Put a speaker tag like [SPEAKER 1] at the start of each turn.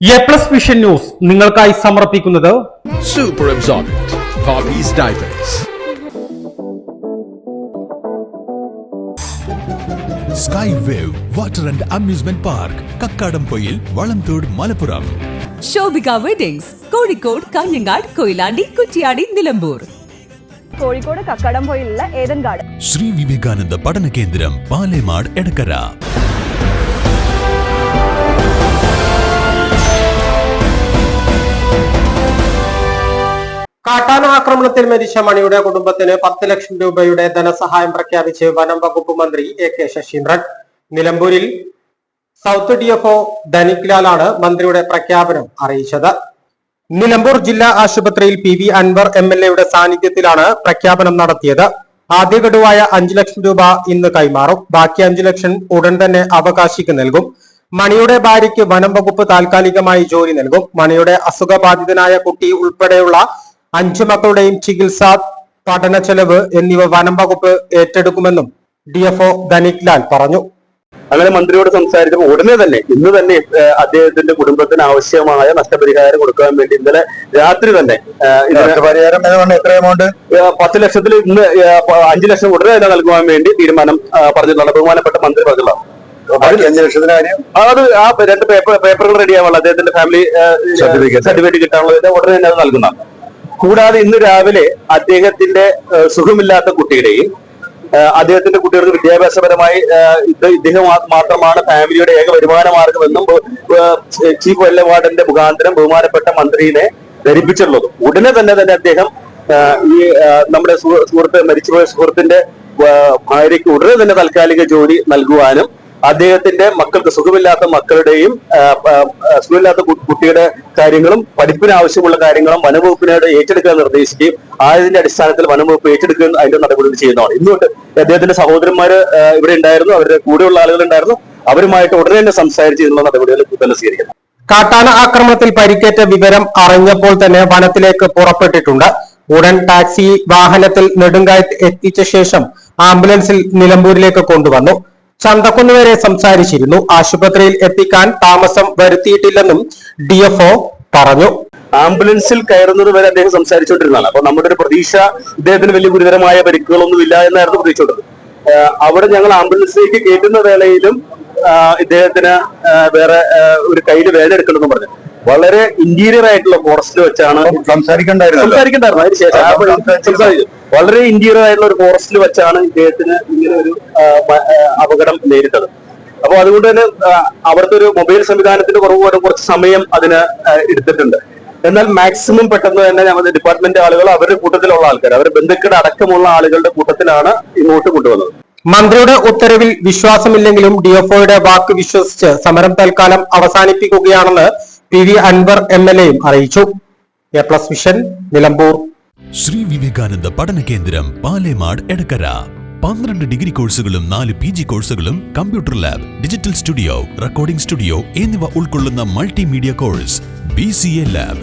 [SPEAKER 1] A plus vision news നിങ്ങൾക്കായി സമർപ്പിക്കുന്നത്
[SPEAKER 2] super absorbent. Poppy's diapers.
[SPEAKER 3] Sky wave water and amusement park Kakkadampoyil Valamthode Malappuram
[SPEAKER 4] Shobhika weddings Kozhikode Kanhangad Koyilandy Kuttiadi Nilambur
[SPEAKER 5] Kozhikode കക്കടംപൊയിലുള്ള Ethankad
[SPEAKER 3] Shri Vivekananda പഠന കേന്ദ്രം പാലേമാട് എടക്കര
[SPEAKER 1] കാട്ടാന ആക്രമണത്തിൽ മരിച്ച മണിയുടെ കുടുംബത്തിന് പത്ത് ലക്ഷം രൂപയുടെ ധനസഹായം പ്രഖ്യാപിച്ച് വനം വകുപ്പ് മന്ത്രി എ കെ ശശീന്ദ്രൻ. നിലമ്പൂരിൽ സൗത്ത് ഡി ഡിഎഫ്ഒ ധനിക് ലാലാണ് മന്ത്രിയുടെ പ്രഖ്യാപനം അറിയിച്ചത്. നിലമ്പൂർ ജില്ലാ ആശുപത്രിയിൽ P V Anvar M L എയുടെ സാന്നിധ്യത്തിലാണ് പ്രഖ്യാപനം നടത്തിയത്. ആദ്യ ഗഡുവായ അഞ്ചു ലക്ഷം രൂപ ഇന്ന് കൈമാറും. ബാക്കി അഞ്ചു ലക്ഷം ഉടൻ തന്നെ അവകാശിക്ക് നൽകും. മണിയുടെ ഭാര്യയ്ക്ക് വനം വകുപ്പ് താൽക്കാലികമായി ജോലി നൽകും. മണിയുടെ അസുഖബാധിതനായ കുട്ടി ഉൾപ്പെടെയുള്ള അഞ്ചു മക്കളുടെയും ചികിത്സ പഠന ചെലവ് എന്നിവ വനം വകുപ്പ് ഏറ്റെടുക്കുമെന്നും D F O Dhanik Lal പറഞ്ഞു.
[SPEAKER 6] അങ്ങനെ മന്ത്രിയോട് സംസാരിച്ചപ്പോൾ ഉടനെ തന്നെ ഇന്ന് തന്നെ അദ്ദേഹത്തിന്റെ കുടുംബത്തിന് ആവശ്യമായ നഷ്ടപരിഹാരം കൊടുക്കാൻ വേണ്ടി ഇന്നലെ രാത്രി തന്നെ
[SPEAKER 7] നഷ്ടപരിഹാരം എത്ര എമൗണ്ട്
[SPEAKER 6] പത്ത് ലക്ഷത്തിൽ ഇന്ന് അഞ്ചു ലക്ഷം ഉടനെ തന്നെ നൽകുവാൻ വേണ്ടി തീരുമാനം പറഞ്ഞിട്ടുള്ള ബഹുമാനപ്പെട്ട മന്ത്രി പറഞ്ഞിട്ടുള്ള അത് ആ രണ്ട് പേപ്പർ പേപ്പറുകൾ റെഡി ആവാനുള്ള അദ്ദേഹത്തിന്റെ ഫാമിലി
[SPEAKER 7] സർട്ടിഫിക്കറ്റ്
[SPEAKER 6] സർട്ടിഫിക്കറ്റ് കിട്ടാനുള്ളത് ഉടനെ തന്നെ അത് നൽകുന്നതാണ്. കൂടാതെ ഇന്ന് രാവിലെ അദ്ദേഹത്തിന്റെ സുഖമില്ലാത്ത കുട്ടിയുടെയും അദ്ദേഹത്തിന്റെ കുട്ടികൾക്ക് വിദ്യാഭ്യാസപരമായി ഇദ്ദേഹം മാത്രമാണ് ഫാമിലിയുടെ ഏക വരുമാന മാർഗമെന്നും ചീഫ് വല്ല മുഖാന്തരം ബഹുമാനപ്പെട്ട മന്ത്രിയെ ധരിപ്പിച്ചുള്ളത് ഉടനെ തന്നെ തന്നെ അദ്ദേഹം ഈ നമ്മുടെ സുഹൃ- സുഹൃത്ത് മരിച്ചുപോയ സുഹൃത്തിന്റെ ഭാര്യയ്ക്ക് ഉടനെ തന്നെ താൽക്കാലിക ജോലി നൽകുവാനും അദ്ദേഹത്തിന്റെ മക്കൾക്ക് സുഖമില്ലാത്ത മക്കളുടെയും സുഖമില്ലാത്ത കുട്ടിയുടെ കാര്യങ്ങളും പഠിപ്പിന് ആവശ്യമുള്ള കാര്യങ്ങളും വനംവകുപ്പിനോട് ഏറ്റെടുക്കാൻ നിർദ്ദേശിക്കുകയും ആയതിന്റെ അടിസ്ഥാനത്തിൽ വനംവകുപ്പ് ഏറ്റെടുക്കുകയും അതിന്റെ നടപടികൾ ചെയ്യുന്നതാണ്. ഇന്നുകൊണ്ട് അദ്ദേഹത്തിന്റെ സഹോദരന്മാര് ഇവിടെ ഉണ്ടായിരുന്നു അവരുടെ കൂടെയുള്ള ആളുകൾ ഉണ്ടായിരുന്നു. അവരുമായിട്ട് ഉടനെ തന്നെ സംസാരിച്ച് ഇതിനുള്ള നടപടികൾ തന്നെ സ്വീകരിക്കുന്നു
[SPEAKER 1] കാട്ടാന ആക്രമണത്തിൽ പരിക്കേറ്റ വിവരം അറിഞ്ഞപ്പോൾ തന്നെ വനത്തിലേക്ക് പുറപ്പെട്ടിട്ടുണ്ട്. ഉടൻ ടാക്സി വാഹനത്തിൽ നെടുങ്കായത്ത് എത്തിച്ച ശേഷം ആംബുലൻസിൽ നിലമ്പൂരിലേക്ക് കൊണ്ടുവന്നു. ചന്തക്കുന്ന് വരെ സംസാരിച്ചിരുന്നു. ആശുപത്രിയിൽ എത്തിക്കാൻ താമസം വരുത്തിയിട്ടില്ലെന്നും ഡിഎഫ്ഒ പറഞ്ഞു.
[SPEAKER 6] ആംബുലൻസിൽ കയറുന്നത് വരെ അദ്ദേഹം സംസാരിച്ചുകൊണ്ടിരുന്നതാണ്. അപ്പൊ നമ്മുടെ ഒരു പ്രതീക്ഷ ഇദ്ദേഹത്തിന് വലിയ ഗുരുതരമായ പരിക്കുകളൊന്നും ഇല്ല എന്നായിരുന്നു പ്രതീക്ഷിച്ചത്. അവിടെ ഞങ്ങൾ ആംബുലൻസിലേക്ക് കയറ്റുന്ന വേളയിലും ഇദ്ദേഹത്തിന് വേറെ ഒരു കയ്യിൽ വേദന എടുക്കണമെന്ന് പറഞ്ഞു. വളരെ ഇന്റീരിയർ ആയിട്ടുള്ള ഫോറസ്റ്റ് വെച്ചാണ് സംസാരിക്കണ്ടായിരുന്നു. വളരെ ഇന്റീരിയർ ആയിട്ടുള്ള ഒരു ഫോറസ്റ്റിൽ വെച്ചാണ് ഇദ്ദേഹത്തിന് ഇങ്ങനെ ഒരു അപകടം നേരിട്ടത്. അപ്പൊ അതുകൊണ്ട് തന്നെ അവിടുത്തെ ഒരു മൊബൈൽ സംവിധാനത്തിന്റെ കുറവ് കൊണ്ട് കുറച്ച് സമയം അതിന് എടുത്തിട്ടുണ്ട്. എന്നാൽ മാക്സിമം പെട്ടെന്ന് തന്നെ ഞങ്ങളുടെ ഡിപ്പാർട്ട്മെന്റ് ആളുകൾ അവരുടെ കൂട്ടത്തിലുള്ള ആൾക്കാർ അവരുടെ ബന്ധുക്കളുടെ അടക്കമുള്ള ആളുകളുടെ കൂട്ടത്തിലാണ് ഇങ്ങോട്ട് കൊണ്ടുവന്നത്.
[SPEAKER 1] മന്ത്രിയുടെ ഉത്തരവിൽ വിശ്വാസമില്ലെങ്കിലും ഡിഎഫ്ഒയുടെ വാക്ക് വിശ്വസിച്ച് സമരം തൽക്കാലം അവസാനിപ്പിക്കുകയാണെന്ന് P V Anvar M L എയും അറിയിച്ചു. A plus vision Nilambur.
[SPEAKER 3] Shri Vivekananda പഠന കേന്ദ്രം പാലേമാട് എടക്കര. പന്ത്രണ്ട് ഡിഗ്രി കോഴ്സുകളും നാല് പി ജി കോഴ്സുകളും computer lab digital studio recording studio എന്നിവ ഉൾക്കൊള്ളുന്ന multimedia course B C A lab.